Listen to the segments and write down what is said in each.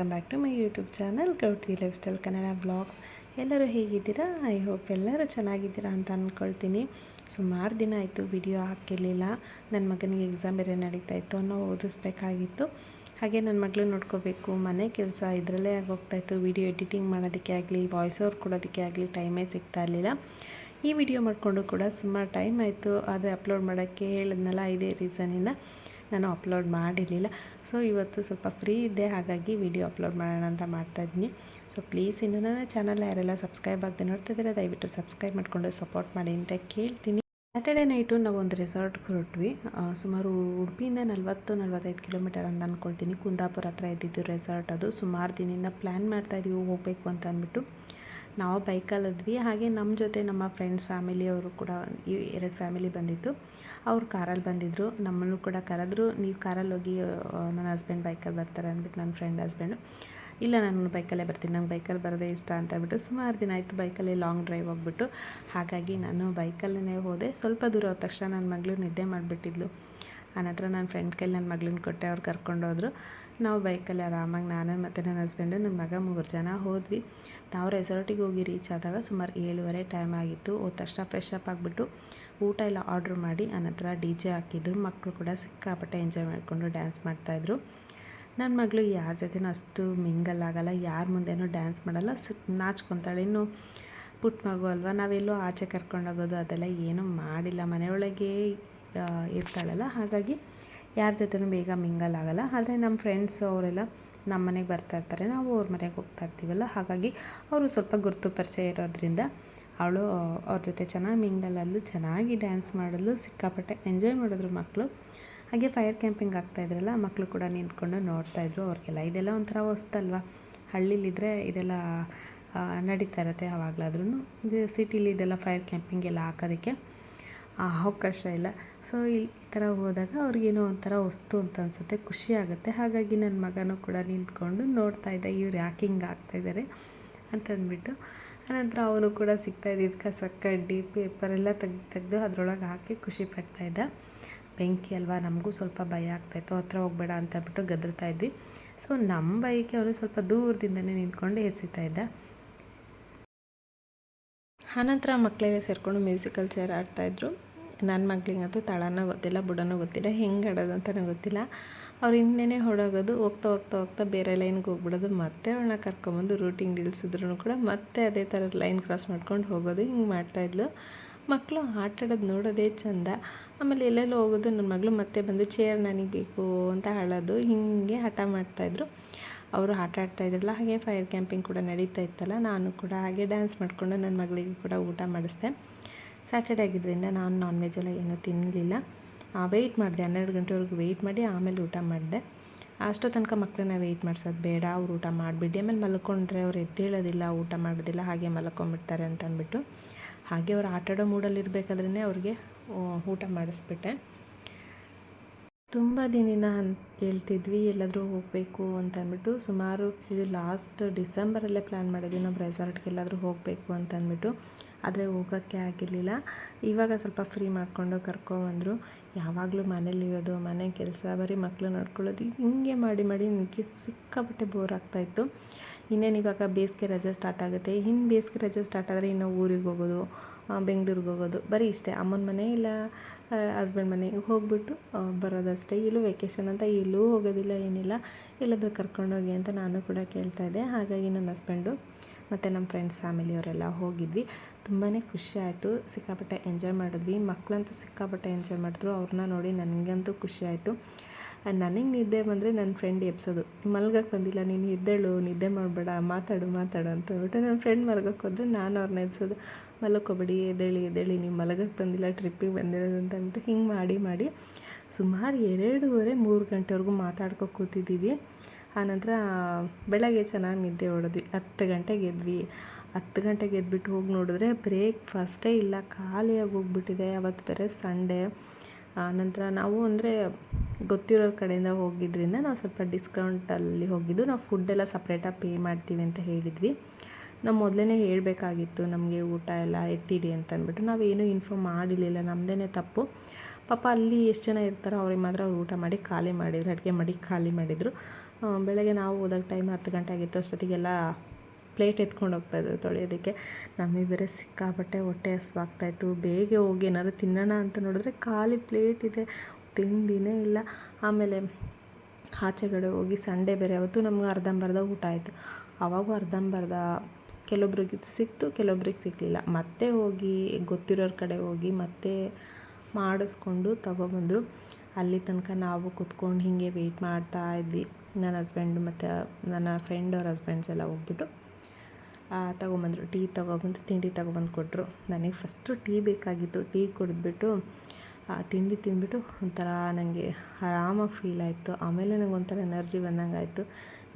Welcome back to my YouTube channel Gauthi lifestyle Kannada vlogs ಎಲ್ಲರೂ ಹೇಗಿದ್ದೀರಾ? I hope ಎಲ್ಲರೂ ಚೆನ್ನಾಗಿದ್ದೀರಾ ಅಂತ ಅಂದ್ಕೊಳ್ತೀನಿ ಸುಮಾರು ದಿನ ಆಯಿತು ವಿಡಿಯೋ ಹಾಕಿರಲಿಲ್ಲ. ನನ್ನ ಮಗನಿಗೆ ಎಕ್ಸಾಮ್ ಬೇರೆ ನಡೀತಾ ಇತ್ತು ಅನ್ನೋ ಓದಿಸ್ಬೇಕಾಗಿತ್ತು. ಹಾಗೆ ನನ್ನ ಮಗಳು ನೋಡ್ಕೋಬೇಕು, ಮನೆ ಕೆಲಸ ಇದರಲ್ಲೇ ಆಗೋಗ್ತಾಯಿತ್ತು ವಿಡಿಯೋ ಎಡಿಟಿಂಗ್ ಮಾಡೋದಕ್ಕೆ ಆಗಲಿ ವಾಯ್ಸ್ ಓವರ್ ಕೊಡೋದಕ್ಕೆ ಆಗಲಿ ಟೈಮೇ ಸಿಗ್ತಾ ಇರಲಿಲ್ಲ. ಈ ವಿಡಿಯೋ ಮಾಡಿಕೊಂಡು ಕೂಡ ಸುಮಾರು ಟೈಮ್ ಆಯಿತು. ಆದರೆ ಅಪ್ಲೋಡ್ ಮಾಡೋಕ್ಕೆ ಹೇಳಿದ್ನಲ್ಲ, ಇದೇ ರೀಸನಿಂದ ನಾನು ಅಪ್ಲೋಡ್ ಮಾಡಿರಲಿಲ್ಲ. ಸೊ, ಇವತ್ತು ಸ್ವಲ್ಪ ಫ್ರೀ ಇದ್ದೆ, ಹಾಗಾಗಿ ವಿಡಿಯೋ ಅಪ್ಲೋಡ್ ಮಾಡೋಣ ಅಂತ ಮಾಡ್ತಾಯಿದ್ದೀನಿ ಸೊ, ಪ್ಲೀಸ್ ಇನ್ನು ನನ್ನ ಚಾನಲ್ ಯಾರೆಲ್ಲ ಸಬ್ಸ್ಕ್ರೈಬ್ ಆಗದೆ ನೋಡ್ತಾ ಇದ್ದಾರೆ, ದಯವಿಟ್ಟು ಸಬ್ಸ್ಕ್ರೈಬ್ ಮಾಡಿಕೊಂಡು ಸಪೋರ್ಟ್ ಮಾಡಿ ಅಂತ ಕೇಳ್ತೀನಿ. ಸ್ಯಾಟರ್ಡೆ ನೈಟು ನಾವು ಒಂದು ರೆಸಾರ್ಟ್ಗೆ ಹೊರಟ್ವಿ. ಸುಮಾರು ಉಡುಪಿಯಿಂದ ನಲ್ವತ್ತು, ನಲವತ್ತೈದು ಕಿಲೋಮೀಟರ್ ಅಂತ ಅಂದ್ಕೊಳ್ತೀನಿ ಕುಂದಾಪುರ ಹತ್ರ ಇದ್ದಿದ್ದು ರೆಸಾರ್ಟ್ ಅದು. ಸುಮಾರು ದಿನದಿಂದ ಪ್ಲ್ಯಾನ್ ಇದ್ದೀವಿ ಹೋಗಬೇಕು ಅಂತ ಅಂದ್ಬಿಟ್ಟು. ನಾವು ಬೈಕಲ್ಲಿದ್ವಿ ಹಾಗೆ ನಮ್ಮ ಜೊತೆ ನಮ್ಮ ಫ್ರೆಂಡ್ಸ್ ಫ್ಯಾಮಿಲಿಯವರು ಕೂಡ ಈ ಎರಡು ಫ್ಯಾಮಿಲಿ ಬಂದಿತ್ತು ಅವ್ರು ಕಾರಲ್ಲಿ ಬಂದಿದ್ದರು ನಮ್ಮನ್ನು ಕೂಡ ಕರೆದ್ರು. ನೀವು ಕಾರಲ್ಲಿ ಹೋಗಿ ನನ್ನ ಹಸ್ಬೆಂಡ್ ಬೈಕಲ್ಲಿ ಬರ್ತಾರೆ ಅಂದ್ಬಿಟ್ಟು ನನ್ನ ಫ್ರೆಂಡ್ ಹಸ್ಬೆಂಡು ಇಲ್ಲ, ನಾನು ಬೈಕಲ್ಲೇ ಬರ್ತೀನಿ. ನಂಗೆ ಬೈಕಲ್ಲಿ ಬರೋದೇ ಇಷ್ಟ ಅಂತ ಹೇಳ್ಬಿಟ್ಟು ಸುಮಾರು ದಿನ ಆಯಿತು ಬೈಕಲ್ಲಿ ಲಾಂಗ್ ಡ್ರೈವ್ ಹೋಗ್ಬಿಟ್ಟು. ಹಾಗಾಗಿ ನಾನು ಬೈಕಲ್ಲೇ ಹೋದೆ. ಸ್ವಲ್ಪ ದೂರ ಹೋದ ತಕ್ಷಣ ನನ್ನ ಮಗಳು ನಿದ್ದೆ ಮಾಡಿಬಿಟ್ಟಿದ್ಲು. ಆನಂತರ ನನ್ನ ಫ್ರೆಂಡ್ ಕೈಲಿ ನನ್ನ ಮಗಳನ್ನ ಕೊಟ್ಟೆ. ಅವ್ರು ಕರ್ಕೊಂಡೋದ್ರು ನಾವು ಬೈಕಲ್ಲಿ ಆರಾಮಾಗಿ ನಾನು ಮತ್ತು ನನ್ನ ಹಸ್ಬೆಂಡು ನನ್ನ ಮಗ ಮೂರು ಜನ ಹೋದ್ವಿ. ನಾವು ರೆಸಾರ್ಟಿಗೆ ಹೋಗಿ ರೀಚ್ ಆದಾಗ ಸುಮಾರು ಏಳುವರೆ ಟೈಮ್ ಆಗಿತ್ತು. ಹೋದ ತಕ್ಷಣ ಫ್ರೆಶ್ ಅಪ್ ಆಗಿಬಿಟ್ಟು ಊಟ ಎಲ್ಲ ಆರ್ಡ್ರ್ ಮಾಡಿ, ಆನಂತರ ಡಿ ಜೆ ಹಾಕಿದ್ರು. ಮಕ್ಕಳು ಕೂಡ ಸಿಕ್ಕಾಪಟ್ಟೆ ಎಂಜಾಯ್ ಮಾಡಿಕೊಂಡು ಡ್ಯಾನ್ಸ್ ಮಾಡ್ತಾಯಿದ್ರು ನನ್ನ ಮಗಳು ಯಾರ ಜೊತೆನೂ ಅಷ್ಟು ಮಿಂಗಲ್ ಆಗಲ್ಲ. ಯಾರ ಮುಂದೆನೂ ಡ್ಯಾನ್ಸ್ ಮಾಡಲ್ಲ. ನಾಚ್ಕೊತಾಳೆ. ಇನ್ನು ಪುಟ್ಟ ಮಗು ಅಲ್ವಾ? ನಾವೆಲ್ಲೋ ಆಚೆ ಕರ್ಕೊಂಡೋಗೋದು ಅದೆಲ್ಲ ಏನೂ ಮಾಡಿಲ್ಲ. ಮನೆಯೊಳಗೆ ಇರ್ತಾಳಲ್ಲ. ಹಾಗಾಗಿ ಯಾರ ಜೊತೆನೂ ಬೇಗ ಮಿಂಗಲ್ ಆಗಲ್ಲ. ಆದರೆ ನಮ್ಮ ಫ್ರೆಂಡ್ಸ್ ಅವರೆಲ್ಲ ನಮ್ಮ ಮನೆಗೆ ಬರ್ತಾ ಇರ್ತಾರೆ. ನಾವು ಅವ್ರ ಮನೆಗೆ ಹೋಗ್ತಾ ಇರ್ತೀವಲ್ಲ. ಹಾಗಾಗಿ ಅವರು ಸ್ವಲ್ಪ ಗುರುತು ಪರಿಚಯ ಇರೋದ್ರಿಂದ ಅವಳು ಅವ್ರ ಜೊತೆ ಚೆನ್ನಾಗಿ ಮಿಂಗಲಲ್ಲೂ ಚೆನ್ನಾಗಿ ಡ್ಯಾನ್ಸ್ ಮಾಡಲು, ಸಿಕ್ಕಾಪಟ್ಟೆ ಎಂಜಾಯ್ ಮಾಡಿದ್ರು ಮಕ್ಕಳು ಹಾಗೆ ಫೈರ್ ಕ್ಯಾಂಪಿಂಗ್ ಆಗ್ತಾಯಿದ್ರಲ್ಲ ಮಕ್ಕಳು ಕೂಡ ನಿಂತ್ಕೊಂಡು ನೋಡ್ತಾಯಿದ್ರು ಅವ್ರಿಗೆಲ್ಲ. ಇದೆಲ್ಲ ಒಂಥರ ಹೊಸ್ತಲ್ವ ಹಳ್ಳಿಲಿದ್ದರೆ ಇದೆಲ್ಲ ನಡೀತಾ ಇರುತ್ತೆ ಯಾವಾಗಲಾದ್ರೂ ಇದು ಸಿಟಿಲಿ ಇದೆಲ್ಲ ಫೈರ್ ಕ್ಯಾಂಪಿಂಗ್ ಎಲ್ಲ ಹಾಕೋದಕ್ಕೆ ಅವಕಾಶ ಇಲ್ಲ. ಸೊ ಇಲ್ಲಿ ಈ ಥರ ಹೋದಾಗ ಅವ್ರಿಗೇನೋ ಒಂಥರ ವಸ್ತು ಅಂತ ಅನಿಸುತ್ತೆ, ಖುಷಿ ಆಗುತ್ತೆ. ಹಾಗಾಗಿ ನನ್ನ ಮಗನೂ ಕೂಡ ನಿಂತ್ಕೊಂಡು ನೋಡ್ತಾ ಇದ್ದ, ಇವ್ರು ಯಾಕೆ ಹಿಂಗೆ ಆಗ್ತಾಯಿದ್ದಾರೆ ಅಂತಂದ್ಬಿಟ್ಟು, ಆನಂತರ ಅವನು ಕೂಡ ಸಿಗ್ತಾಯಿದ್ದಿದ್ದು ಕಸ ಕಡ್ಡಿ ಪೇಪರೆಲ್ಲ ತೆಗ್ದು, ತೆಗೆದು ಅದರೊಳಗೆ ಹಾಕಿ ಖುಷಿ ಪಡ್ತಾಯಿದ್ದ ಬೆಂಕಿ ಅಲ್ವಾ, ನಮಗೂ ಸ್ವಲ್ಪ ಭಯ ಆಗ್ತಾಯಿತ್ತು ಹತ್ರ ಹೋಗಬೇಡ ಅಂತ ಗದರ್ತಾ ಇದ್ವಿ. ಸೊ ನಮ್ಮ ಬೈಕೆ ಅವನು ಸ್ವಲ್ಪ ದೂರದಿಂದನೇ ನಿಂತ್ಕೊಂಡು ಎಸಿತಾ ಇದ್ದ. ಆನಂತರ ಮಕ್ಕಳಿಗೆ ಸೇರಿಕೊಂಡು ಮ್ಯೂಸಿಕಲ್ ಚೇರ್ ಆಡ್ತಾಯಿದ್ರು ನನ್ನ ಮಗ್ಳಿಗಂತೂ ತಳನೂ ಗೊತ್ತಿಲ್ಲ, ಬುಡನೂ ಗೊತ್ತಿಲ್ಲ, ಹೆಂಗೆ ಆಡೋದು ಅಂತಲೂ ಗೊತ್ತಿಲ್ಲ. ಅವ್ರ ಹಿಂದೆನೇ ಹೊಡೋಗೋದು, ಹೋಗ್ತಾ ಹೋಗ್ತಾ ಹೋಗ್ತಾ ಬೇರೆ ಲೈನ್ಗೆ ಹೋಗ್ಬಿಡೋದು. ಮತ್ತೆ ಅವಳನ್ನ ಕರ್ಕೊಂಬಂದು ರೂಟಿಂಗ್ ನಿಲ್ಸಿದ್ರು ಕೂಡ ಮತ್ತೆ ಅದೇ ಥರ ಲೈನ್ ಕ್ರಾಸ್ ಮಾಡ್ಕೊಂಡು ಹೋಗೋದು, ಹಿಂಗೆ ಮಾಡ್ತಾಯಿದ್ಲು ಮಕ್ಕಳು ಆಟಾಡೋದು ನೋಡೋದೇ ಚೆಂದ. ಆಮೇಲೆ ಎಲ್ಲೆಲ್ಲೋ ಹೋಗೋದು, ನನ್ನ ಮಗಳು ಮತ್ತೆ ಬಂದು ಚೇರ್ ನನಗೆ ಬೇಕು ಅಂತ ಹೇಳೋದು ಹೀಗೆ ಹಠ ಮಾಡ್ತಾಯಿದ್ರು ಅವರು ಆಟ ಆಡ್ತಾಯಿದ್ರಲ್ಲ ಹಾಗೆ ಫೈರ್ ಕ್ಯಾಂಪಿಂಗ್ ಕೂಡ ನಡೀತಾ ಇತ್ತಲ್ಲ, ನಾನು ಕೂಡ ಹಾಗೆ ಡ್ಯಾನ್ಸ್ ಮಾಡಿಕೊಂಡು ನನ್ನ ಮಗಳಿಗೆ ಕೂಡ ಊಟ ಮಾಡಿಸ್ದೆ. ಸ್ಯಾಟರ್ಡೆ ಆಗಿದ್ದರಿಂದ ನಾನು ನಾನ್ ವೆಜ್ ಎಲ್ಲ ಏನೂ ತಿನ್ನಲಿಲ್ಲ ವೆಯ್ಟ್ ಮಾಡಿದೆ. ಹನ್ನೆರಡು ಗಂಟೆವರೆಗೂ ವೆಯ್ಟ್ ಮಾಡಿ ಆಮೇಲೆ ಊಟ ಮಾಡಿದೆ. ಅಷ್ಟೋ ತನಕ ಮಕ್ಕಳನ್ನ ವೆಯ್ಟ್ ಮಾಡ್ಸೋದು ಬೇಡ. ಅವ್ರು ಊಟ ಮಾಡಿಬಿಡಿ. ಆಮೇಲೆ ಮಲ್ಕೊಂಡ್ರೆ ಅವ್ರು ಎದ್ದೇಳೋದಿಲ್ಲ, ಊಟ ಮಾಡೋದಿಲ್ಲ, ಹಾಗೆ ಮಲ್ಕೊಂಬಿಡ್ತಾರೆ ಅಂತ ಅಂದ್ಬಿಟ್ಟು ಹಾಗೆ ಅವ್ರು ಆಟಾಡೋ ಮೂಡಲ್ಲಿ ಇರಬೇಕಾದ್ರೆ ಅವ್ರಿಗೆ ಊಟ ಮಾಡಿಸ್ಬಿಟ್ಟೆ. ತುಂಬ ದಿನದಿಂದ ಹೇಳ್ತಿದ್ವಿ, ಎಲ್ಲಾದರೂ ಹೋಗಬೇಕು ಅಂತ ಅಂದ್ಬಿಟ್ಟು, ಸುಮಾರು ಇದು ಲಾಸ್ಟ್ ಡಿಸೆಂಬರಲ್ಲೇ ಪ್ಲ್ಯಾನ್ ಮಾಡಿದ್ವಿ ನಾವು ರೆಸಾರ್ಟ್ಗೆ ಎಲ್ಲಾದರೂ ಹೋಗಬೇಕು ಅಂತ ಅಂದ್ಬಿಟ್ಟು, ಆದರೆ ಹೋಗೋಕ್ಕೆ ಆಗಿರಲಿಲ್ಲ. ಇವಾಗ ಸ್ವಲ್ಪ ಫ್ರೀ ಮಾಡಿಕೊಂಡು ಕರ್ಕೊಬಂದರು ಯಾವಾಗಲೂ ಮನೇಲಿರೋದು ಮನೆ ಕೆಲಸ, ಬರೀ ಮಕ್ಕಳು ನೋಡ್ಕೊಳ್ಳೋದು, ಹಿಂಗೆ ಮಾಡಿ ಮಾಡಿ ನನಗೆ ಸಿಕ್ಕಾಪಟ್ಟೆ ಬೋರ್ ಆಗ್ತಾಯಿತ್ತು ಇನ್ನೇನು ಇವಾಗ ಬೇಸಿಗೆ ರಜೆ ಸ್ಟಾರ್ಟ್ ಆಗುತ್ತೆ. ಇನ್ನು ಬೇಸಿಗೆ ರಜೆ ಸ್ಟಾರ್ಟ್ ಆದರೆ ಇನ್ನು ಊರಿಗೆ ಹೋಗೋದು ಬೆಂಗ್ಳೂರಿಗೆ ಹೋಗೋದು ಬರೀ ಇಷ್ಟೇ. ಅಮ್ಮನ ಮನೆ ಇಲ್ಲ ಹಸ್ಬೆಂಡ್ ಮನೆಗೆ ಹೋಗ್ಬಿಟ್ಟು ಬರೋದಷ್ಟೇ. ಇಲ್ಲೂ ವೆಕೇಷನ್ ಅಂತ ಎಲ್ಲೂ ಹೋಗೋದಿಲ್ಲ, ಏನಿಲ್ಲ. ಎಲ್ಲಾದರೂ ಕರ್ಕೊಂಡೋಗಿ ಅಂತ ನಾನು ಕೂಡ ಕೇಳ್ತಾ ಇದ್ದೆ. ಹಾಗಾಗಿ ನನ್ನ ಹಸ್ಬೆಂಡು ಮತ್ತು ನಮ್ಮ ಫ್ರೆಂಡ್ಸ್ ಫ್ಯಾಮಿಲಿಯವರೆಲ್ಲ ಹೋಗಿದ್ವಿ. ತುಂಬಾ ಖುಷಿ ಆಯಿತು. ಸಿಕ್ಕಾಪಟ್ಟೆ ಎಂಜಾಯ್ ಮಾಡಿದ್ವಿ. ಮಕ್ಕಳಂತೂ ಸಿಕ್ಕಾಪಟ್ಟೆ ಎಂಜಾಯ್ ಮಾಡಿದ್ರು. ಅವ್ರನ್ನ ನೋಡಿ ನನಗಂತೂ ಖುಷಿ ಆಯಿತು. ನನಗೆ ನಿದ್ದೆ ಬಂದರೆ ನನ್ನ ಫ್ರೆಂಡ್ ಎಬ್ಸೋದು. ಮಲ್ಗಕ್ಕೆ ಬಂದಿಲ್ಲ, ನೀನು ಎದ್ದೇಳು, ನಿದ್ದೆ ಮಾಡಬೇಡ, ಮಾತಾಡು ಮಾತಾಡು ಅಂತ ಹೇಳ್ಬಿಟ್ಟು ನನ್ನ ಫ್ರೆಂಡ್ ಮಲ್ಗಕ್ಕೆ ಹೋದರೆ. ನಾನು ಅವ್ರನ್ನ ಎಬ್ಸೋದು. ಮಲಕ್ಕೋಬೇಡಿ ಎದೇಳಿ ಎದ್ದೇಳಿ, ನೀವು ಮಲಗಕ್ಕೆ ಬಂದಿಲ್ಲ ಟ್ರಿಪ್ಪಿಗೆ ಬಂದಿರೋದು ಅಂತ ಅಂದ್ಬಿಟ್ಟು ಹಿಂಗೆ ಮಾಡಿ ಮಾಡಿ ಸುಮಾರು ಎರಡೂವರೆ, ಮೂರು ಗಂಟೆವರೆಗೂ ಮಾತಾಡ್ಕೊ ಕೂತಿದ್ದೀವಿ ಆನಂತರ ಬೆಳಗ್ಗೆ ಚೆನ್ನಾಗಿ ನಿದ್ದೆ ಹೊಡೆದ್ವಿ ಹತ್ತು ಗಂಟೆಗೆ ಎದ್ವಿ. ಹತ್ತು ಗಂಟೆಗೆ ಎದ್ಬಿಟ್ಟು ಹೋಗಿ ನೋಡಿದ್ರೆ ಬ್ರೇಕ್ಫಾಸ್ಟೇ ಇಲ್ಲ, ಖಾಲಿಯಾಗಿ ಹೋಗ್ಬಿಟ್ಟಿದೆ. ಅವತ್ತು ಬೇರೆ ಸಂಡೇ. ಆನಂತರ ನಾವು ಅಂದರೆ ಗೊತ್ತಿರೋರ ಕಡೆಯಿಂದ ಹೋಗಿದ್ದರಿಂದ ನಾವು ಸ್ವಲ್ಪ ಡಿಸ್ಕೌಂಟಲ್ಲಿ ಹೋಗಿದ್ದು, ನಾವು ಫುಡ್ಡೆಲ್ಲ ಸಪ್ರೇಟಾಗಿ ಪೇ ಮಾಡ್ತೀವಿ ಅಂತ ಹೇಳಿದ್ವಿ. ನಾವು ಮೊದಲೇ ಹೇಳಬೇಕಾಗಿತ್ತು, ನಮಗೆ ಊಟ ಎಲ್ಲ ಎತ್ತಿಡಿ ಅಂತ ಅಂದ್ಬಿಟ್ಟು ನಾವೇನು ಇನ್ಫಾರ್ಮ್ ಮಾಡಿರಲಿಲ್ಲ ನಮ್ಮದೇ ತಪ್ಪು. ಪಾಪ ಅಲ್ಲಿ ಎಷ್ಟು ಜನ ಇರ್ತಾರೋ ಅವ್ರಿಗೆ ಮಾತ್ರ ಅವ್ರು ಊಟ ಮಾಡಿ ಖಾಲಿ ಮಾಡಿದ್ರು, ಅಡುಗೆ ಮಾಡಿ ಖಾಲಿ ಮಾಡಿದರು. ಬೆಳಗ್ಗೆ ನಾವು ಹೋದಾಗ ಟೈಮ್ ಹತ್ತು ಗಂಟೆ ಆಗಿತ್ತು, ಅಷ್ಟೊತ್ತಿಗೆಲ್ಲ ಪ್ಲೇಟ್ ಎತ್ಕೊಂಡು ಹೋಗ್ತಾಯಿದ್ರು ತೊಳೆಯೋದಕ್ಕೆ. ನಮಗೆ ಬೇರೆ ಸಿಕ್ಕಾಪಟ್ಟೆ ಹೊಟ್ಟೆ ಹಸ್ವಾಗ್ತಾಯಿತ್ತು ಬೇಗ ಹೋಗಿ ಏನಾದ್ರು ತಿನ್ನೋಣ ಅಂತ ನೋಡಿದ್ರೆ ಖಾಲಿ ಪ್ಲೇಟ್ ಇದೆ, ತಿಂಡಿನೇ ಇಲ್ಲ. ಆಮೇಲೆ ಆಚೆಗಡೆ ಹೋಗಿ ಸಂಡೇ ಬೇರೆ, ಅವತ್ತು ನಮ್ಗೆ ಅರ್ಧಂಬರ್ಧ ಊಟ ಆಯಿತು. ಆವಾಗೂ ಅರ್ಧಂಬರ್ಧ ಕೆಲವೊಬ್ರಿಗೆ ಸಿಕ್ತು, ಕೆಲವೊಬ್ರಿಗೆ ಸಿಗಲಿಲ್ಲ ಮತ್ತೆ ಹೋಗಿ, ಗೊತ್ತಿರೋರ ಕಡೆ ಹೋಗಿ ಮತ್ತೆ ಮಾಡಿಸ್ಕೊಂಡು ತಗೊಬಂದರು. ಅಲ್ಲಿ ತನಕ ನಾವು ಕುತ್ಕೊಂಡು ಹೀಗೆ ವೆಯ್ಟ್ ಮಾಡ್ತಾ ಇದ್ವಿ. ನನ್ನ ಹಸ್ಬೆಂಡು ಮತ್ತು ನನ್ನ ಫ್ರೆಂಡ್ ಅವ್ರ ಹಸ್ಬೆಂಡ್ಸ್ ಎಲ್ಲ ಹೋಗ್ಬಿಟ್ಟು ತೊಗೊಂಬಂದರು. ಟೀ ತೊಗೊಬಂದು, ತಿಂಡಿ ತೊಗೊಬಂದು ಕೊಟ್ಟರು ನನಗೆ ಫಸ್ಟು ಟೀ ಬೇಕಾಗಿತ್ತು. ಟೀ ಕುಡಿದ್ಬಿಟ್ಟು ತಿಂಡಿ ತಿಂದ್ಬಿಟ್ಟು ಒಂಥರ ನನಗೆ ಆರಾಮಾಗಿ ಫೀಲ್ ಆಯಿತು. ಆಮೇಲೆ ನನಗೆ ಒಂಥರ ಎನರ್ಜಿ ಬಂದಂಗೆ ಆಯಿತು.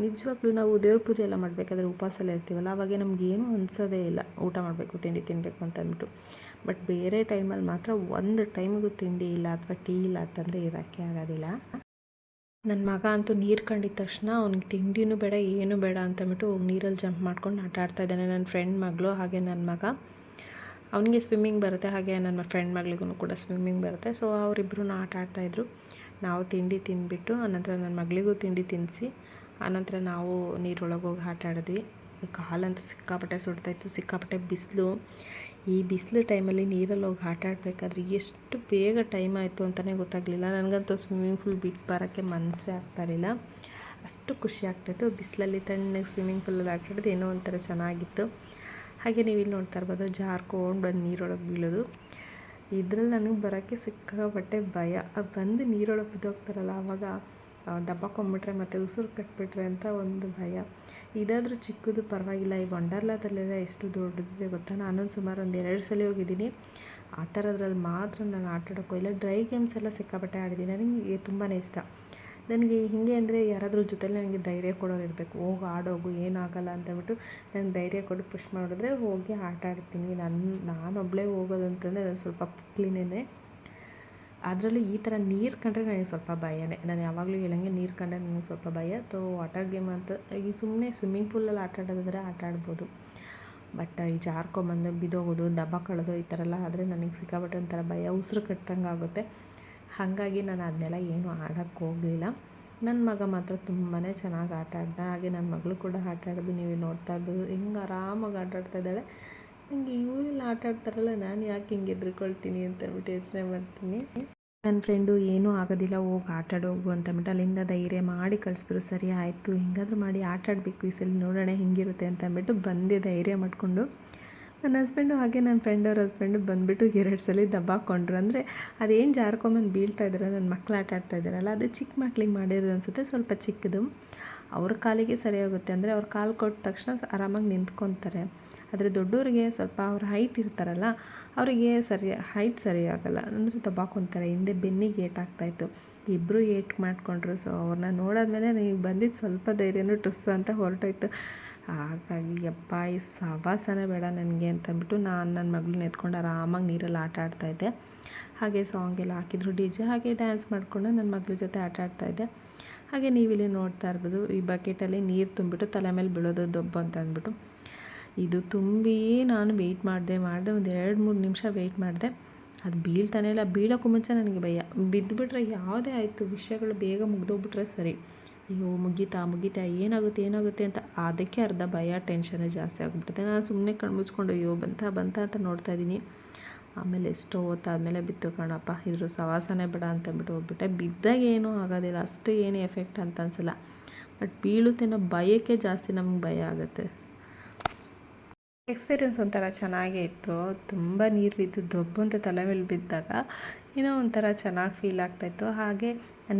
ನಿಜವಾಗ್ಲೂ ನಾವು ದೇವ್ರ ಪೂಜೆ ಎಲ್ಲ ಮಾಡಬೇಕಾದ್ರೆ ಉಪವಾಸ ಇರ್ತೀವಲ್ಲ, ಅವಾಗ ನಮಗೇನು ಅನಿಸೋದೇ ಇಲ್ಲ. ಊಟ ಮಾಡಬೇಕು, ತಿಂಡಿ ತಿನ್ನಬೇಕು ಅಂತ ಅಂದ್ಬಿಟ್ಟು. ಬಟ್ ಬೇರೆ ಟೈಮಲ್ಲಿ ಮಾತ್ರ ಒಂದು ಟೈಮಿಗೂ ತಿಂಡಿ ಇಲ್ಲ ಅಥವಾ ಟೀ ಇಲ್ಲ ಅಂತಂದರೆ ಇರೋಕ್ಕೆ ಆಗೋದಿಲ್ಲ. ನನ್ನ ಮಗ ಅಂತೂ ನೀರು ಕಂಡಿದ ತಕ್ಷಣ ಅವ್ನಿಗೆ ತಿಂಡಿನೂ ಬೇಡ, ಏನೂ ಬೇಡ ಅಂತಂದ್ಬಿಟ್ಟು ಹೋಗಿ ನೀರಲ್ಲಿ ಜಂಪ್ ಮಾಡ್ಕೊಂಡು ಆಟ ಆಡ್ತಾ ಇದ್ದಾನೆ. ನನ್ನ ಫ್ರೆಂಡ್ ಮಗಳು ಹಾಗೆ ನನ್ನ ಮಗ. ಅವನಿಗೆ ಸ್ವಿಮ್ಮಿಂಗ್ ಬರುತ್ತೆ, ಹಾಗೆ ನನ್ನ ಫ್ರೆಂಡ್ ಮಗಳಿಗೂ ಕೂಡ ಸ್ವಿಮ್ಮಿಂಗ್ ಬರುತ್ತೆ. ಸೊ ಅವರಿಬ್ಬರು ಆಟ ಆಡ್ತಾಯಿದ್ರು ನಾವು ತಿಂಡಿ ತಿಂದುಬಿಟ್ಟು, ಆನಂತರ ನನ್ನ ಮಗಳಿಗೂ ತಿಂಡಿ ತಿನ್ನಿಸಿ ಆನಂತರ ನಾವು ನೀರೊಳಗೆ ಹೋಗಿ ಆಟ ಆಡಿದ್ವಿ. ಕಾಲಂತೂ ಸಿಕ್ಕಾಪಟ್ಟೆ ಸುಡ್ತಾಯಿತ್ತು ಸಿಕ್ಕಾಪಟ್ಟೆ ಬಿಸಿಲು. ಈ ಬಿಸಿಲು ಟೈಮಲ್ಲಿ ನೀರಲ್ಲಿ ಹೋಗಿ ಆಟ ಆಡಬೇಕಾದ್ರೆ ಎಷ್ಟು ಬೇಗ ಟೈಮ್ ಆಯಿತು ಅಂತಲೇ ಗೊತ್ತಾಗಲಿಲ್ಲ. ನನಗಂತೂ ಸ್ವಿಮ್ಮಿಂಗ್ ಫುಲ್ ಬಿಟ್ಟು ಬರೋಕ್ಕೆ ಮನಸ್ಸೇ ಆಗ್ತಾಯಿರಲಿಲ್ಲ ಅಷ್ಟು ಖುಷಿ ಆಗ್ತಾಯಿತ್ತು ಬಿಸಿಲಲ್ಲಿ ತಣ್ಣಗೆ ಸ್ವಿಮ್ಮಿಂಗ್ ಪೂಲಲ್ಲಿ ಆಟ ಆಡೋದು ಏನೋ ಒಂಥರ ಚೆನ್ನಾಗಿತ್ತು. ಹಾಗೆ ನೀವು ಇಲ್ಲಿ ನೋಡ್ತಾ ಇರ್ಬೋದು, ಜಾರ್ಕೊಂಡು ಬಂದು ನೀರೊಳಗೆ ಬೀಳೋದು. ಇದ್ರಲ್ಲಿ ನನಗೆ ಬರೋಕ್ಕೆ ಸಿಕ್ಕಾಪಟ್ಟೆ ಭಯ. ಬಂದು ನೀರೊಳಗೆ ಬಿದ್ದೋಗ್ತಾರಲ್ಲ ಆವಾಗ ದಬ್ಬಾಕೊಂಬಿಟ್ರೆ ಮತ್ತು ಉಸಿರು ಕಟ್ಬಿಟ್ರೆ ಅಂತ ಒಂದು ಭಯ. ಇದಾದರೂ ಚಿಕ್ಕದು ಪರವಾಗಿಲ್ಲ, ಈ ವಂಡರ್ಲಾದಲ್ಲೆಲ್ಲ ಎಷ್ಟು ದೊಡ್ಡದಿದೆ ಗೊತ್ತಾ? ನಾನು ಸುಮಾರು ಒಂದು ಎರಡು ಸಲ ಹೋಗಿದ್ದೀನಿ. ಆ ಥರದ್ರಲ್ಲಿ ಮಾತ್ರ ನಾನು ಆಟ ಆಡೋಕ್ಕೂ ಇಲ್ಲ. ಡ್ರೈ ಗೇಮ್ಸ್ ಎಲ್ಲ ಸಿಕ್ಕಾಪಟ್ಟೆ ಆಡಿದ್ದೀನಿ. ನನಗೆ ತುಂಬಾ ಇಷ್ಟ. ನನಗೆ ಹೀಗೆ ಅಂದರೆ ಯಾರಾದರೂ ಜೊತೆಲಿ ನನಗೆ ಧೈರ್ಯ ಕೊಡೋರು ಇರಬೇಕು. ಹೋಗಿ, ಆಡೋಗು ಏನಾಗಲ್ಲ ಹೇಳ್ಬಿಟ್ಟು ನಂಗೆ ಧೈರ್ಯ ಕೊಟ್ಟು ಪುಷ್ ಮಾಡಿದ್ರೆ ಹೋಗಿ ಆಟ ಆಡ್ತೀನಿ. ನನ್ನ ನಾನೊಬ್ಬಳೇ ಹೋಗೋದು ಅಂತಂದರೆ ನಾನು ಸ್ವಲ್ಪ ಪುಕ್ಲಿನೇ ಅದರಲ್ಲೂ ಈ ಥರ ನೀರು ಕಂಡ್ರೆ ನನಗೆ ಸ್ವಲ್ಪ ಭಯನೇ. ನಾನು ಯಾವಾಗಲೂ ಹೇಳಂಗೆ ನೀರು ಕಂಡ್ರೆ ನನಗೆ ಸ್ವಲ್ಪ ಭಯ. ತೋ, ವಾಟರ್ ಗೇಮ್ ಅಂತ, ಈಗ ಸುಮ್ಮನೆ ಸ್ವಿಮ್ಮಿಂಗ್ ಪೂಲಲ್ಲಿ ಆಟ ಆಡೋದಾದರೆ ಆಟ ಆಡ್ಬೋದು. ಬಟ್ ಈ ಜಾರ್ಕೊಂಬಂದು ಬಿದ್ದೋಗೋದು ದಬ್ಬ ಕಳೆದು ಈ ಥರ ಎಲ್ಲ ಆದರೆ ನನಗೆ ಸಿಕ್ಕಾಪಟ್ಟೆ ಒಂಥರ ಭಯ, ಉಸಿರು ಕಟ್ಟಂಗೆ ಆಗುತ್ತೆ ಹಾಗಾಗಿ ನಾನು ಅದನ್ನೆಲ್ಲ ಏನು ಆಡೋಕ್ಕೆ ಹೋಗಲಿಲ್ಲ. ನನ್ನ ಮಗ ಮಾತ್ರ ತುಂಬಾ ಚೆನ್ನಾಗಿ ಆಟ ಆಡ್ದ. ಹಾಗೆ ನನ್ನ ಮಗಳು ಕೂಡ ಆಟ ಆಡೋದು ನೀವು ನೋಡ್ತಾ ಇದ್ದು ಹಿಂಗೆ ಆರಾಮಾಗಿ ಆಟ ಆಡ್ತಾ ಇದ್ದಾಳೆ. ನನಗೆ ಇವರೆಲ್ಲ ಆಟ ಆಡ್ತಾರಲ್ಲ, ನಾನು ಯಾಕೆ ಹಿಂಗೆ ಎದ್ರಿಕೊಳ್ತೀನಿ ಅಂತ ಯೋಚನೆ ಮಾಡ್ತೀನಿ. ನನ್ನ ಫ್ರೆಂಡು ಏನೂ ಆಗೋದಿಲ್ಲ, ಹೋಗಿ ಆಟ ಹೋಗು ಅಲ್ಲಿಂದ ಧೈರ್ಯ ಮಾಡಿ ಕಳಿಸಿದ್ರು. ಸರಿ, ಆಯಿತು, ಹೆಂಗಾದರೂ ಮಾಡಿ ಆಟ ಆಡಬೇಕು, ಈ ಸಲ ನೋಡೋಣ ಹೆಂಗಿರುತ್ತೆ ಅಂತ ಅಂದ್ಬಿಟ್ಟು ಬಂದೆ ಧೈರ್ಯ ಮಾಡಿಕೊಂಡು. ನನ್ನ ಹಸ್ಬೆಂಡು ಹಾಗೆ ನನ್ನ ಫ್ರೆಂಡ್ ಅವ್ರ ಹಸ್ಬೆಂಡು ಬಂದುಬಿಟ್ಟು ಎರಡು ಸಲ ದಬ್ಬಾಕೊಂಡ್ರು ಅಂದರೆ ಅದೇನು ಜಾರ್ಕೊಂಬಂದು ಬೀಳ್ತಾ ಇದ್ದಾರೆ ನನ್ನ ಮಕ್ಳು ಆಟ ಆಡ್ತಾ ಇದ್ದಾರಲ್ಲ, ಅದು ಚಿಕ್ಕ ಮಕ್ಳಿಗೆ ಮಾಡಿರೋದು ಅನಿಸುತ್ತೆ, ಸ್ವಲ್ಪ ಚಿಕ್ಕದು. ಅವ್ರ ಕಾಲಿಗೆ ಸರಿಯಾಗುತ್ತೆ. ಅಂದರೆ ಅವ್ರ ಕಾಲು ಕೊಟ್ಟ ತಕ್ಷಣ ಆರಾಮಾಗಿ ನಿಂತ್ಕೊತಾರೆ. ಆದರೆ ದೊಡ್ಡವರಿಗೆ ಸ್ವಲ್ಪ ಅವ್ರ ಹೈಟ್ ಇರ್ತಾರಲ್ಲ, ಅವರಿಗೆ ಸರಿ ಹೈಟ್ ಸರಿಯಾಗಲ್ಲ. ಅಂದರೆ ದಬ್ಬಾಕೊತಾರೆ ಹಿಂದೆ ಬೆನ್ನಿಗೆ ಏಟ್ ಆಗ್ತಾಯಿತ್ತು ಇಬ್ಬರು ಏಟ್ ಮಾಡಿಕೊಂಡ್ರು. ಸೊ ಅವ್ರನ್ನ ನೋಡಾದ್ಮೇಲೆ ನೀವು ಬಂದಿದ್ದು ಸ್ವಲ್ಪ ಧೈರ್ಯನೂ ಟುಸ್ ಅಂತ ಹೊರಟೋಯ್ತು. ಹಾಗಾಗಿ ಯಪ್ಪ, ಈ ಸವಾಸನೇ ಬೇಡ ನನಗೆ ಅಂತಂದ್ಬಿಟ್ಟು ನಾನು ನನ್ನ ಮಗಳನ್ನ ಎತ್ಕೊಂಡು ಆರಾಮಾಗಿ ನೀರಲ್ಲಿ ಆಟ ಆಡ್ತಾಯಿದ್ದೆ ಹಾಗೆ ಸಾಂಗ್ ಎಲ್ಲ ಹಾಕಿದ್ರು. ಡಿ ಜೆ ಹಾಗೆ ಡ್ಯಾನ್ಸ್ ಮಾಡಿಕೊಂಡು ನನ್ನ ಮಗಳ ಜೊತೆ ಆಟ ಆಡ್ತಾಯಿದ್ದೆ ಹಾಗೆ ನೀವಿಲ್ಲಿ ನೋಡ್ತಾ ಇರ್ಬೋದು, ಈ ಬಕೆಟಲ್ಲಿ ನೀರು ತುಂಬಿಟ್ಟು ತಲೆ ಮೇಲೆ ಬೀಳೋದು ದೊಬ್ಬು ಅಂತ ಅಂದ್ಬಿಟ್ಟು ಇದು ತುಂಬಿ ನಾನು ವೆಯ್ಟ್ ಮಾಡಿದೆ ಮಾಡಿದೆ ಒಂದು ಎರಡು ಮೂರು ನಿಮಿಷ ವೆಯ್ಟ್ ಮಾಡಿದೆ. ಅದು ಬೀಳ್ತಾನೆ ಇಲ್ಲ ಬೀಳೋಕ್ಕೂ ಮುಂಚೆ ನನಗೆ ಭಯ. ಬಿದ್ದುಬಿಟ್ರೆ ಯಾವುದೇ ಆಯಿತು, ವಿಷಯಗಳು ಬೇಗ ಮುಗ್ದೋಗ್ಬಿಟ್ರೆ ಸರಿ. ಅಯ್ಯೋ, ಮುಗೀತಾ ಮುಗೀತಾ, ಏನಾಗುತ್ತೆ ಏನಾಗುತ್ತೆ ಅಂತ ಅದಕ್ಕೆ ಅರ್ಧ ಭಯ ಟೆನ್ಷನ್ನೇ ಜಾಸ್ತಿ ಆಗಿಬಿಡುತ್ತೆ. ನಾನು ಸುಮ್ಮನೆ ಕಣ್ಣು ಮುಚ್ಕೊಂಡು, ಅಯ್ಯೋ, ಬಂತ ಬಂತ ಅಂತ ನೋಡ್ತಾ ಇದ್ದೀನಿ. ಆಮೇಲೆ ಎಷ್ಟೋ ಹೊತ್ತಾದಮೇಲೆ ಬಿತ್ತು ಕಣಪ್ಪ, ಇದ್ರ ಸವಾಸನೇ ಬೇಡ ಅಂತಂದ್ಬಿಟ್ಟು ಹೋಗ್ಬಿಟ್ಟೆ. ಬಿದ್ದಾಗ ಏನೂ ಆಗೋದಿಲ್ಲ, ಅಷ್ಟು ಏನು ಎಫೆಕ್ಟ್ ಅಂತ ಅನಿಸಲ್ಲ. ಬಟ್ ಬೀಳುತ್ತೇನೋ ಭಯಕ್ಕೆ ಜಾಸ್ತಿ ನಮ್ಗೆ ಭಯ ಆಗುತ್ತೆ. ಎಕ್ಸ್ಪೀರಿಯನ್ಸ್ ಒಂಥರ ಚೆನ್ನಾಗೇ ಇತ್ತು. ತುಂಬ ನೀರು ಬಿದ್ದು ದೊಬ್ಬು ಅಂತ ತಲೆ ಮೇಲೆ ಬಿದ್ದಾಗ, ಏನೋ ಒಂಥರ ಚೆನ್ನಾಗಿ ಫೀಲ್ ಆಗ್ತಾಯಿತ್ತು ಹಾಗೆ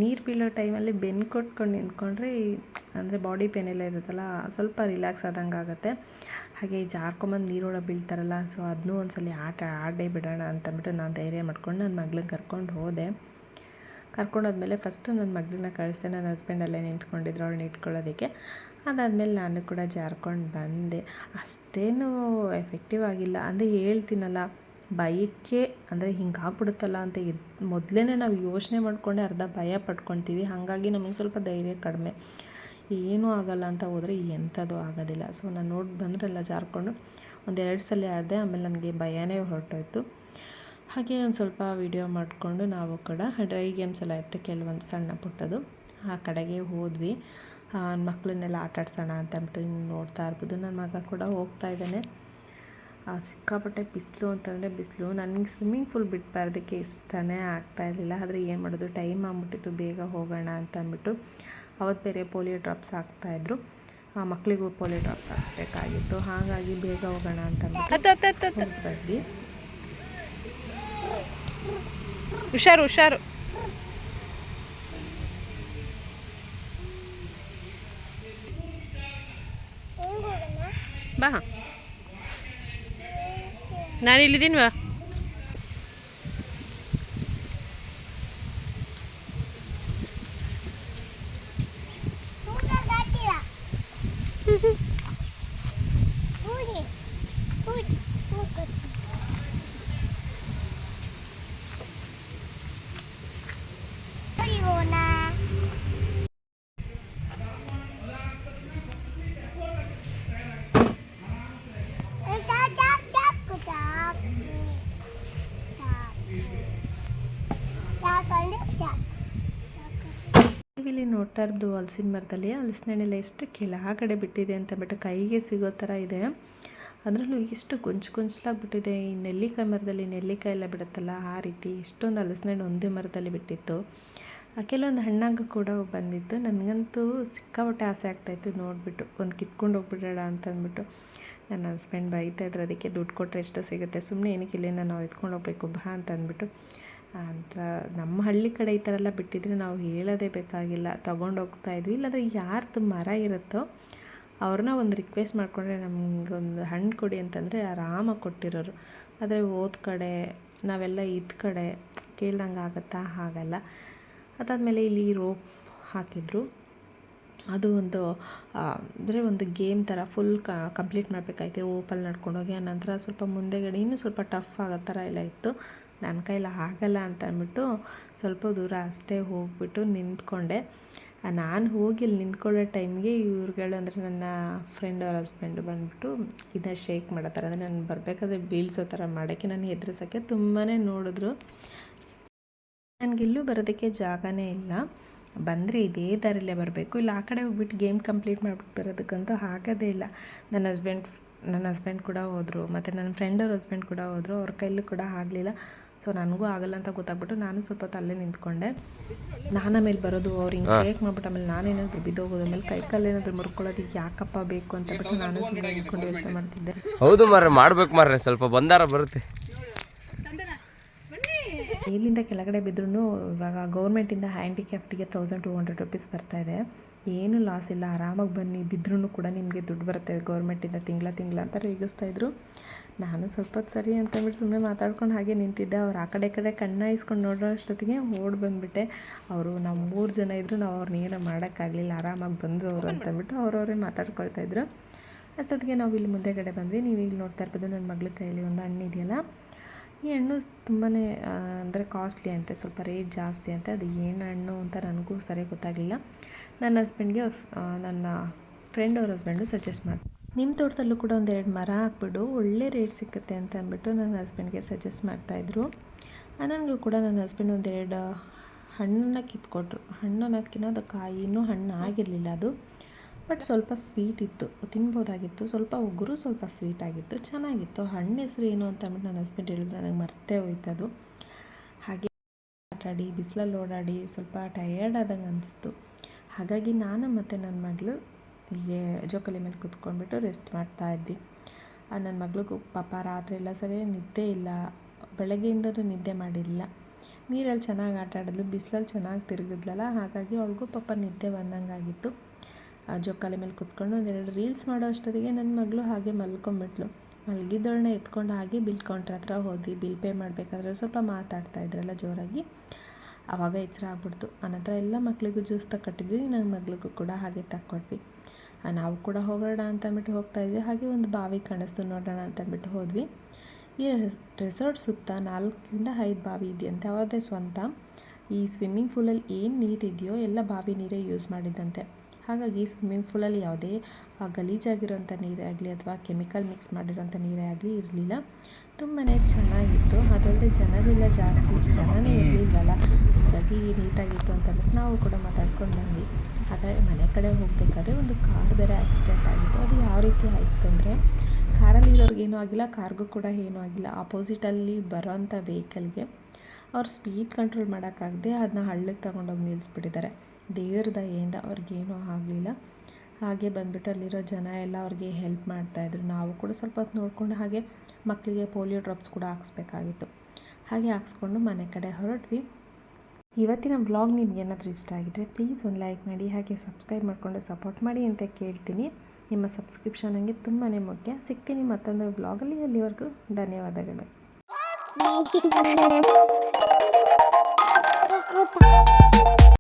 ನೀರು ಬೀಳೋ ಟೈಮಲ್ಲಿ ಬೆನ್ನು ಕೊಟ್ಕೊಂಡು ನಿಂತ್ಕೊಂಡ್ರೆ ಅಂದರೆ ಬಾಡಿ ಪೇನ್ ಎಲ್ಲ ಇರುತ್ತಲ್ಲ, ಸ್ವಲ್ಪ ರಿಲ್ಯಾಕ್ಸ್ ಆದಂಗೆ ಆಗುತ್ತೆ. ಹಾಗೆ ಜಾರ್ಕೊಂಬಂದು ನೀರೊಳಗೆ ಬೀಳ್ತಾರಲ್ಲ, ಸೊ ಅದನ್ನೂ ಒಂದ್ಸಲ ಆಟ ಆಡೇ ಬಿಡೋಣ ಅಂತಂದ್ಬಿಟ್ಟು ನಾನು ಧೈರ್ಯ ಮಾಡ್ಕೊಂಡು ನನ್ನ ಮಗ್ಳಿಗೆ ಕರ್ಕೊಂಡು ಹೋದೆ. ಕರ್ಕೊಂಡೋದ್ಮೇಲೆ ಫಸ್ಟು ನನ್ನ ಮಗಳನ್ನ ಕಳಿಸ್ದೆ. ನನ್ನ ಹಸ್ಬೆಂಡ್ ಅಲ್ಲೇ ನಿಂತ್ಕೊಂಡಿದ್ರು ಅವಳನ್ನ ಇಟ್ಕೊಳ್ಳೋದಕ್ಕೆ. ಅದಾದಮೇಲೆ ನಾನು ಕೂಡ ಜಾರ್ಕೊಂಡು ಬಂದೆ. ಅಷ್ಟೇನು ಎಫೆಕ್ಟಿವ್ ಆಗಿಲ್ಲ. ಅಂದರೆ ಹೇಳ್ತೀನಲ್ಲ ಭಯಕ್ಕೆ ಅಂದರೆ ಹಿಂಗೆ ಆಗ್ಬಿಡುತ್ತಲ್ಲ ಅಂತ ಎದ್ ಮೊದಲೇ ನಾವು ಯೋಚನೆ ಮಾಡಿಕೊಂಡೆ ಅರ್ಧ ಭಯ ಪಡ್ಕೊತೀವಿ ಹಾಗಾಗಿ ನಮಗೆ ಸ್ವಲ್ಪ ಧೈರ್ಯ ಕಡಿಮೆ. ಏನೂ ಆಗಲ್ಲ ಅಂತ ಹೋದರೆ ಎಂಥದ್ದು ಆಗೋದಿಲ್ಲ. ಸೊ ನಾನು ನೋಡಿ, ಬಂದ್ರಲ್ಲ ಜಾರ್ಕೊಂಡು ಒಂದೆರಡು ಸಲ ಆಡಿದೆ, ಆಮೇಲೆ ನನಗೆ ಭಯನೇ ಹೊರಟೋಯ್ತು. ಹಾಗೆ ಒಂದು ಸ್ವಲ್ಪ ವಿಡಿಯೋ ಮಾಡಿಕೊಂಡು ನಾವು ಕೂಡ ಡ್ರೈ ಗೇಮ್ಸ್ ಎಲ್ಲ ಇತ್ತು ಕೆಲವೊಂದು ಸಣ್ಣ ಪುಟ್ಟದು ಆ ಕಡೆಗೆ ಹೋದ್ವಿ. ಮಕ್ಕಳನ್ನೆಲ್ಲ ಆಟಾಡ್ಸೋಣ ಅಂತ ಅಂದ್ಬಿಟ್ಟು ನೋಡ್ತಾ ಇರ್ಬೋದು. ನನ್ನ ಮಗ ಕೂಡ ಹೋಗ್ತಾ ಇದ್ದಾನೆ. ಸಿಕ್ಕಾಪಟ್ಟೆ ಬಿಸಿಲು ಅಂತಂದರೆ ಬಿಸಿಲು. ನನಗೆ ಸ್ವಿಮ್ಮಿಂಗ್ ಫುಲ್ ಬಿಟ್ಬಾರ್ದಕ್ಕೆ ಬರೋದಕ್ಕೆ ಇಷ್ಟನೇ ಆಗ್ತಾ ಇರಲಿಲ್ಲ. ಆದರೆ ಏನು ಮಾಡೋದು? ಟೈಮ್ ಆಗ್ಬಿಟ್ಟಿತ್ತು. ಬೇಗ ಹೋಗೋಣ ಅಂತ ಅಂದ್ಬಿಟ್ಟು ಅವತ್ತು ಬೇರೆ ಪೋಲಿಯೋ ಡ್ರಾಪ್ಸ್ ಹಾಕ್ತಾಯಿದ್ರು ಆ ಮಕ್ಕಳಿಗೂ ಪೋಲಿಯೋ ಡ್ರಾಪ್ಸ್ ಹಾಕ್ಸ್ಬೇಕಾಗಿತ್ತು. ಹಾಗಾಗಿ ಬೇಗ ಹೋಗೋಣ ಅಂತ ಅಂದ್ಬಿಟ್ಟು ಬಂದ್ವಿ ಹುಷಾರು ಹುಷಾರು. ಬಾ. ನಾನು ಇಲ್ಲಿದ್ದೀನಿ ಬಾ ನೋಡ್ತಾ ಇರೋದು ಹಲಸಿನ ಮರದಲ್ಲಿ ಹಲಸಿನ ಹಣ್ಣೆಲ್ಲ ಎಷ್ಟು ಕೆಳಗಡೆ ಬಿಟ್ಟಿದೆ ಅಂತ ಬಿಟ್ಟು ಕೈಗೆ ಸಿಗೋ ಥರ ಇದೆ. ಅದರಲ್ಲೂ ಎಷ್ಟು ಗೊಂಚು ಗೊಂಚಲಾಗಿ ಬಿಟ್ಟಿದೆ ಈ ನೆಲ್ಲಿಕಾಯಿ ಮರದಲ್ಲಿ ನೆಲ್ಲಿಕಾಯಿ ಎಲ್ಲ ಬಿಡುತ್ತಲ್ಲ, ಆ ರೀತಿ ಎಷ್ಟೊಂದು ಹಲಸಿನ ಹಣ್ಣು ಒಂದೇ ಮರದಲ್ಲಿ ಬಿಟ್ಟಿತ್ತು. ಆ ಕೆಲವೊಂದು ಹಣ್ಣಾಗ ಕೂಡ ಬಂದಿತ್ತು. ನನಗಂತೂ ಸಿಕ್ಕಾಪಟ್ಟೆ ಆಸೆ ಆಗ್ತಾಯಿತ್ತು ನೋಡಿಬಿಟ್ಟು, ಒಂದು ಕಿತ್ಕೊಂಡು ಹೋಗ್ಬಿಡೋಣ ಅಂತ ಅಂದ್ಬಿಟ್ಟು. ನನ್ನ ಹಸ್ಬೆಂಡ್ ಬೈತಾ ಇದ್ರು, ಅದಕ್ಕೆ ದುಡ್ಡು ಕೊಟ್ಟರೆ ಎಷ್ಟು ಸಿಗುತ್ತೆ. ಸುಮ್ಮನೆ ಏನಕ್ಕೆ ಇಲ್ಲಿಂದ ನಾವು ಎತ್ಕೊಂಡು ಹೋಗ್ಬೇಕು, ಬಾ ಅಂತ ಅಂದ್ಬಿಟ್ಟು. ಅಂತ ನಮ್ಮ ಹಳ್ಳಿ ಕಡೆ ಈ ಥರ ಎಲ್ಲ ಬಿಟ್ಟಿದ್ರೆ ನಾವು ಹೇಳೋದೇ ಬೇಕಾಗಿಲ್ಲ. ತೊಗೊಂಡೋಗ್ತಾ ಇದ್ವಿ. ಇಲ್ಲಾಂದರೆ ಯಾರ್ದು ಮರ ಇರುತ್ತೋ ಅವ್ರನ್ನ ಒಂದು ರಿಕ್ವೆಸ್ಟ್ ಮಾಡಿಕೊಂಡ್ರೆ ನಮಗೊಂದು ಹಣ್ಣು ಕೊಡಿ ಅಂತಂದರೆ ಆರಾಮಾಗಿ ಕೊಟ್ಟಿರೋರು. ಆದರೆ ಹೋದ ಕಡೆ, ನಾವೆಲ್ಲ ಇದ್ದ ಕಡೆ ಕೇಳ್ದಂಗೆ ಆಗುತ್ತಾ ಹಾಗಲ್ಲ. ಅದಾದಮೇಲೆ ಇಲ್ಲಿ ರೋಪ್ ಹಾಕಿದ್ರು. ಅದು ಒಂದು ಅಂದರೆ ಒಂದು ಗೇಮ್ ಥರ ಫುಲ್ ಕಂಪ್ಲೀಟ್ ಮಾಡಬೇಕಾಯ್ತು. ರೋಪಲ್ಲಿ ನಡ್ಕೊಂಡೋಗಿ ಆನಂತರ ಸ್ವಲ್ಪ ಮುಂದೆಗಡೆ ಇನ್ನೂ ಸ್ವಲ್ಪ ಟಫ್ ಆಗೋ ಥರ ಎಲ್ಲ ಇತ್ತು. ನನ್ನ ಕೈಲಿ ಆಗಲ್ಲ ಅಂತ ಅಂದ್ಬಿಟ್ಟು ಸ್ವಲ್ಪ ದೂರ ಅಷ್ಟೇ ಹೋಗ್ಬಿಟ್ಟು ನಿಂತ್ಕೊಂಡೆ. ನಾನು ಹೋಗಿ ಇಲ್ಲಿ ನಿಂತ್ಕೊಳ್ಳೋ ಟೈಮ್ಗೆ ಇವ್ರುಗಳು ಅಂದರೆ ನನ್ನ ಫ್ರೆಂಡ್ ಅವ್ರ ಹಸ್ಬೆಂಡ್ ಬಂದುಬಿಟ್ಟು ಇದನ್ನ ಶೇಕ್ ಮಾಡತ್ತಾರೆ ಅಂದರೆ ನಾನು ಬರಬೇಕಾದ್ರೆ ಬೀಳ್ಸೋ ಥರ ಮಾಡೋಕ್ಕೆ ನಾನು ಹೆದ್ರಿಸೋಕ್ಕೆ ತುಂಬಾ ನೋಡಿದ್ರು. ನನಗಿಲ್ಲೂ ಬರೋದಕ್ಕೆ ಜಾಗನೇ ಇಲ್ಲ. ಬಂದರೆ ಇದೇ ದಾರಿಲೇ ಬರಬೇಕು. ಇಲ್ಲ ಆ ಕಡೆ ಹೋಗ್ಬಿಟ್ಟು ಗೇಮ್ ಕಂಪ್ಲೀಟ್ ಮಾಡಿಬಿಟ್ಟು ಬರೋದಕ್ಕಂತೂ ಆಗೋದೇ ಇಲ್ಲ. ನನ್ನ ಹಸ್ಬೆಂಡ್ ನನ್ನ ಹಸ್ಬೆಂಡ್ ಕೂಡ ಹೋದರು ಮತ್ತು ನನ್ನ ಫ್ರೆಂಡ್ ಅವ್ರ ಹಸ್ಬೆಂಡ್ ಕೂಡ ಹೋದರು ಅವ್ರ ಕೈಲೂ ಕೂಡ ಆಗಲಿಲ್ಲ. ಸೊ ನನಗೂ ಆಗಲ್ಲ ಅಂತ ಗೊತ್ತಾಗ್ಬಿಟ್ಟು ನಾನು ಸ್ವಲ್ಪ ಹೊತ್ತು ಅಲ್ಲೇ ನಿಂತ್ಕೊಂಡೆ. ನಾನು ಆಮೇಲೆ ಬರೋದು ಅವ್ರು ಹಿಂಗೆ ಶೇಕ್ ಮಾಡ್ಬಿಟ್ಟು ಆಮೇಲೆ ನಾನೇನಾದರೂ ಬಿದ್ದೋಗೋದು ಆಮೇಲೆ ಕೈ ಕಾಲು ಏನಾದರೂ ಮುರ್ಕೊಳ್ಳೋದು ಯಾಕಪ್ಪ ಬೇಕು ಅಂತ ಬಿಟ್ಟು ನಾನು ಸುಮ್ಮನೆ ನಿಂತ್ಕೊಂಡು ಯೋಚನೆ ಮಾಡ್ತಿದ್ದೆ. ಹೌದು ಮಾರ್ರೆ ಮಾಡ್ಬೇಕು ಮಾರ್ರೆ ಸ್ವಲ್ಪ ಬಂದಾರ ಬರುತ್ತೆ. ಮೇಲಿಂದ ಕೆಳಗಡೆ ಬಿದ್ರೂ ಇವಾಗ ಗೌರ್ಮೆಂಟಿಂದ ಹ್ಯಾಂಡಿಕ್ಯಾಫ್ಟಿಗೆ ತೌಸಂಡ್ ಟು ಹಂಡ್ರೆಡ್ ರುಪೀಸ್ ಬರ್ತಾಯಿದೆ ಏನು ಲಾಸ್ ಇಲ್ಲ, ಆರಾಮಾಗಿ ಬನ್ನಿ ಬಿದ್ದರೂ ಕೂಡ ನಿಮಗೆ ದುಡ್ಡು ಬರುತ್ತೆ ಗೌರ್ಮೆಂಟಿಂದ ತಿಂಗಳ ತಿಂಗಳ ಅಂತ ರೀಗಿಸ್ತಾ ಇದ್ರು. ನಾನು ಸ್ವಲ್ಪ ಸರಿ ಅಂತಂದ್ಬಿಟ್ಟು ಸುಮ್ಮನೆ ಮಾತಾಡ್ಕೊಂಡು ಹಾಗೆ ನಿಂತಿದ್ದೆ. ಅವ್ರು ಆ ಕಡೆ ಕಡೆ ಕಣ್ಣ ಇಸ್ಕೊಂಡು ನೋಡೋ ಅಷ್ಟೊತ್ತಿಗೆ ಓಡಿ ಬಂದುಬಿಟ್ಟೆ. ಅವರು ನಮ್ಮ ಮೂರು ಜನ ಇದ್ದರು ನಾವು ಅವ್ರನ್ನ ಏನೂ ಮಾಡೋಕ್ಕಾಗಲಿಲ್ಲ, ಆರಾಮಾಗಿ ಬಂದರು ಅವರು ಅಂತಂದ್ಬಿಟ್ಟು ಅವರವರೇ ಮಾತಾಡ್ಕೊಳ್ತಾ ಇದ್ರು. ಅಷ್ಟೊತ್ತಿಗೆ ನಾವು ಇಲ್ಲಿ ಮುಂದೆಗಡೆ ಬಂದ್ವಿ. ನೀವು ಇಲ್ಲಿ ನೋಡ್ತಾ ಇರ್ಬೋದು, ನನ್ನ ಮಗಳ ಕೈಯಲ್ಲಿ ಒಂದು ಹಣ್ಣು ಇದೆಯಲ್ಲ. ಈ ಹಣ್ಣು ತುಂಬಾ ಅಂದರೆ ಕಾಸ್ಟ್ಲಿ ಅಂತೆ, ಸ್ವಲ್ಪ ರೇಟ್ ಜಾಸ್ತಿ ಅಂತೆ. ಅದು ಏನು ಹಣ್ಣು ಅಂತ ನನಗೂ ಸರಿಯಾಗಿ ಗೊತ್ತಾಗಲಿಲ್ಲ. ನನ್ನ ಹಸ್ಬೆಂಡ್ಗೆ ನನ್ನ ಫ್ರೆಂಡ್ ಅವ್ರ ಹಸ್ಬೆಂಡು ಸಜೆಸ್ಟ್ ಮಾಡಿ ನಿಮ್ಮ ತೋಟದಲ್ಲೂ ಕೂಡ ಒಂದೆರಡು ಮರ ಹಾಕ್ಬಿಡು, ಒಳ್ಳೆ ರೇಟ್ ಸಿಕ್ಕುತ್ತೆ ಅಂತ ಅಂದ್ಬಿಟ್ಟು ನನ್ನ ಹಸ್ಬೆಂಡ್ಗೆ ಸಜೆಸ್ಟ್ ಮಾಡ್ತಾಯಿದ್ರು ನನಗೂ ಕೂಡ ನನ್ನ ಹಸ್ಬೆಂಡ್ ಒಂದೆರಡು ಹಣ್ಣನ್ನು ಕಿತ್ಕೊಟ್ರು. ಹಣ್ಣು ಅನ್ನೋದಕ್ಕಿಂತ ಅದು ಕಾಯಿನೂ ಹಣ್ಣು ಆಗಿರಲಿಲ್ಲ ಅದು. ಬಟ್ ಸ್ವಲ್ಪ ಸ್ವೀಟ್ ಇತ್ತು, ತಿನ್ಬೋದಾಗಿತ್ತು. ಸ್ವಲ್ಪ ಉಗುರು, ಸ್ವಲ್ಪ ಸ್ವೀಟ್ ಆಗಿತ್ತು. ಚೆನ್ನಾಗಿತ್ತು. ಹಣ್ಣು ಹೆಸರು ಏನು ಅಂತ ಅಂದ್ಬಿಟ್ಟು ನನ್ನ ಹಸ್ಬೆಂಡ್ ಹೇಳಿದ್ರು. ನನಗೆ ಮರ್ತೇ ಹೋಯ್ತದು. ಹಾಗೆ ಆಟಾಡಿ ಬಿಸಿಲಲ್ಲಿ ಓಡಾಡಿ, ಸ್ವಲ್ಪ ಟಯರ್ಡ್ ಆದಂಗೆ ಅನಿಸ್ತು. ಹಾಗಾಗಿ ನಾನು ಮತ್ತು ನನ್ನ ಮಗಳು ಹೀಗೆ ಜೋಕಲಿ ಮೇಲೆ ಕುತ್ಕೊಂಡ್ಬಿಟ್ಟು ರೆಸ್ಟ್ ಮಾಡ್ತಾ ಇದ್ವಿ. ನನ್ನ ಮಗಳಿಗೂ, ಪಾಪ ರಾತ್ರಿ ಎಲ್ಲ ಸರಿ ನಿದ್ದೆ ಇಲ್ಲ. ಬೆಳಗ್ಗೆಯಿಂದಲೂ ನಿದ್ದೆ ಮಾಡಿರಲಿಲ್ಲ. ನೀರಲ್ಲಿ ಚೆನ್ನಾಗಿ ಆಟ ಆಡಿದ್ಲು ಬಿಸಿಲಲ್ಲಿ ಚೆನ್ನಾಗಿ ತಿರುಗಿದ್ಲಲ್ಲ, ಹಾಗಾಗಿ ಅವಳಿಗೂ ಪಾಪ ನಿದ್ದೆ ಬಂದಂಗೆ ಆಗಿತ್ತು ಜೋಕಾಲಿ ಮೇಲೆ ಕುತ್ಕೊಂಡು ಒಂದೆರಡು ರೀಲ್ಸ್ ಮಾಡೋ ಅಷ್ಟೊತ್ತಿಗೆ ನನ್ನ ಮಗಳು ಹಾಗೆ ಮಲ್ಕೊಂಬಿಟ್ಲು. ಮಲಗಿದ್ದವಳನ್ನ ಎತ್ಕೊಂಡು ಹಾಗೆ ಬಿಲ್ ಕೌಂಟ್ರ್ ಹತ್ರ ಹೋದ್ವಿ. ಬಿಲ್ ಪೇ ಮಾಡಬೇಕಾದ್ರೆ ಸ್ವಲ್ಪ ಮಾತಾಡ್ತಾ ಇದ್ರಲ್ಲ ಜೋರಾಗಿ. ಆವಾಗ ಎಚ್ಚರ ಆಗ್ಬಿಡ್ತು. ಆನಂತರ ಎಲ್ಲ ಮಕ್ಕಳಿಗೂ ಜ್ಯೂಸ್ ತಗೊಟ್ಟಿದ್ವಿ ನನ್ನ ಮಗಳಿಗೂ ಕೂಡ ಹಾಗೆ ತಕ್ಕೊಟ್ವಿ. ನಾವು ಕೂಡ ಹೋಗೋಣ ಅಂತಂದ್ಬಿಟ್ಟು ಹೋಗ್ತಾ ಇದ್ವಿ. ಹಾಗೆ ಒಂದು ಬಾವಿ ಕಾಣಿಸ್ತು. ನೋಡೋಣ ಅಂತಂದ್ಬಿಟ್ಟು ಹೋದ್ವಿ. ಈ ರೆಸಾರ್ಟ್ ಸುತ್ತ ನಾಲ್ಕರಿಂದ ಐದು ಬಾವಿ ಇದೆಯಂತೆ. ಅವರದೇ ಸ್ವಂತ. ಈ ಸ್ವಿಮ್ಮಿಂಗ್ ಪೂಲಲ್ಲಿ ಏನು ನೀರಿದೆಯೋ ಎಲ್ಲ ಬಾವಿ ನೀರೇ ಯೂಸ್ ಮಾಡಿದ್ದಂತೆ ಹಾಗಾಗಿ ಸ್ವಿಮ್ಮಿಂಗ್ ಫೂಲಲ್ಲಿ ಯಾವುದೇ ಗಲೀಜಾಗಿರೋಂಥ ನೀರೇ ಆಗಲಿ ಅಥವಾ ಕೆಮಿಕಲ್ ಮಿಕ್ಸ್ ಮಾಡಿರೋಂಥ ನೀರೇ ಆಗಲಿ ಇರಲಿಲ್ಲ. ತುಂಬಾ ಚೆನ್ನಾಗಿತ್ತು. ಅದಲ್ಲದೆ ಜನರೆಲ್ಲ ಜಾಸ್ತಿ. ಜನನೇ ಇರಲಿಲ್ವಲ್ಲ? ಹಾಗಾಗಿ ನೀಟಾಗಿತ್ತು ಅಂತ ಅಂದ್ಬಿಟ್ಟು ನಾವು ಕೂಡ ಮಾತಾಡ್ಕೊಂಡು ಬಂದ್ವಿ. ಹಾಗಾಗಿ ಮನೆ ಕಡೆ ಹೋಗಬೇಕಾದ್ರೆ ಒಂದು ಕಾರ್ ಬೇರೆ ಆಕ್ಸಿಡೆಂಟ್ ಆಗಿತ್ತು. ಅದು ಯಾವ ರೀತಿ ಆಯಿತು ಅಂದರೆ ಕಾರಲ್ಲಿ ಇರೋರ್ಗೇನೂ ಆಗಿಲ್ಲ, ಕಾರ್ಗೂ ಕೂಡ ಏನೂ ಆಗಿಲ್ಲ. ಆಪೋಸಿಟಲ್ಲಿ ಬರೋಂಥ ವೆಹಿಕಲ್ಗೆ ಅವ್ರು ಸ್ಪೀಡ್ ಕಂಟ್ರೋಲ್ ಮಾಡೋಕ್ಕಾಗದೆ ಅದನ್ನ ಹಳ್ಳಕ್ಕೆ ತಗೊಂಡೋಗಿ ನಿಲ್ಲಿಸ್ಬಿಟ್ಟಿದ್ದಾರೆ ದೇವ್ರ ದಯೆಯಿಂದ ಅವ್ರಿಗೇನೂ ಆಗಲಿಲ್ಲ. ಹಾಗೆ ಬಂದ್ಬಿಟ್ಟು ಅಲ್ಲಿರೋ ಜನ ಎಲ್ಲ ಅವ್ರಿಗೆ ಹೆಲ್ಪ್ ಮಾಡ್ತಾಯಿದ್ರು ನಾವು ಕೂಡ ಸ್ವಲ್ಪ ಹೊತ್ತು ನೋಡಿಕೊಂಡು ಹಾಗೆ ಮಕ್ಕಳಿಗೆ ಪೋಲಿಯೋ ಡ್ರಾಪ್ಸ್ ಕೂಡ ಹಾಕ್ಸ್ಬೇಕಾಗಿತ್ತು. ಹಾಗೆ ಹಾಕ್ಸ್ಕೊಂಡು ಮನೆ ಕಡೆ ಹೊರಟ್ವಿ. ಇವತ್ತಿನ ಬ್ಲಾಗ್ ನಿಮ್ಗೆ ಇಷ್ಟ ಆಗಿದ್ರೆ ಪ್ಲೀಸ್ ಒಂದು ಲೈಕ್ ಮಾಡಿ, ಹಾಗೆ ಸಬ್ಸ್ಕ್ರೈಬ್ ಮಾಡಿಕೊಂಡು ಸಪೋರ್ಟ್ ಮಾಡಿ ಅಂತ ಕೇಳ್ತೀನಿ. ನಿಮ್ಮ ಸಬ್ಸ್ಕ್ರಿಪ್ಷನ್ ನನಗೆ ತುಂಬಾ ಮುಖ್ಯ. ಸಿಗ್ತೀನಿ ಮತ್ತೊಂದು ಬ್ಲಾಗಲ್ಲಿ ಅಲ್ಲಿವರೆಗೂ ಧನ್ಯವಾದಗಳು. Merhaba.